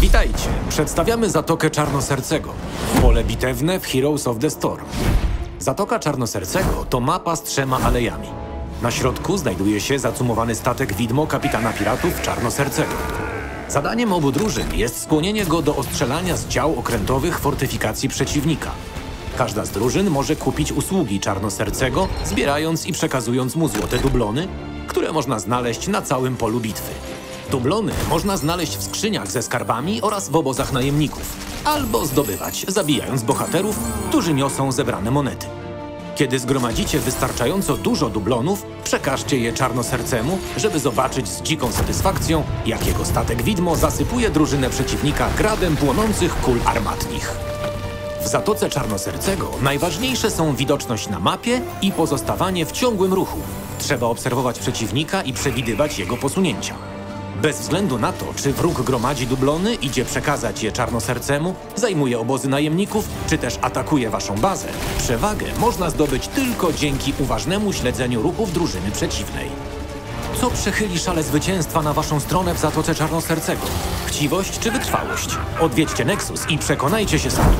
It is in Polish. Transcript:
Witajcie. Przedstawiamy Zatokę Czarnosercego. Pole bitewne w Heroes of the Storm. Zatoka Czarnosercego to mapa z trzema alejami. Na środku znajduje się zacumowany statek widmo kapitana piratów Czarnosercego. Zadaniem obu drużyn jest skłonienie go do ostrzelania z dział okrętowych fortyfikacji przeciwnika. Każda z drużyn może kupić usługi Czarnosercego, zbierając i przekazując mu złote dublony, które można znaleźć na całym polu bitwy. Dublony można znaleźć w skrzyniach ze skarbami oraz w obozach najemników, albo zdobywać, zabijając bohaterów, którzy niosą zebrane monety. Kiedy zgromadzicie wystarczająco dużo dublonów, przekażcie je czarnosercemu, żeby zobaczyć z dziką satysfakcją, jak jego statek widmo zasypuje drużynę przeciwnika gradem płonących kul armatnich. W Zatoce Czarnosercego najważniejsze są widoczność na mapie i pozostawanie w ciągłym ruchu. Trzeba obserwować przeciwnika i przewidywać jego posunięcia. Bez względu na to, czy wróg gromadzi dublony, idzie przekazać je czarnosercemu, zajmuje obozy najemników, czy też atakuje waszą bazę, przewagę można zdobyć tylko dzięki uważnemu śledzeniu ruchów drużyny przeciwnej. Co przechyli szale zwycięstwa na waszą stronę w Zatoce Czarnosercego? Chciwość czy wytrwałość? Odwiedźcie Nexus i przekonajcie się sami.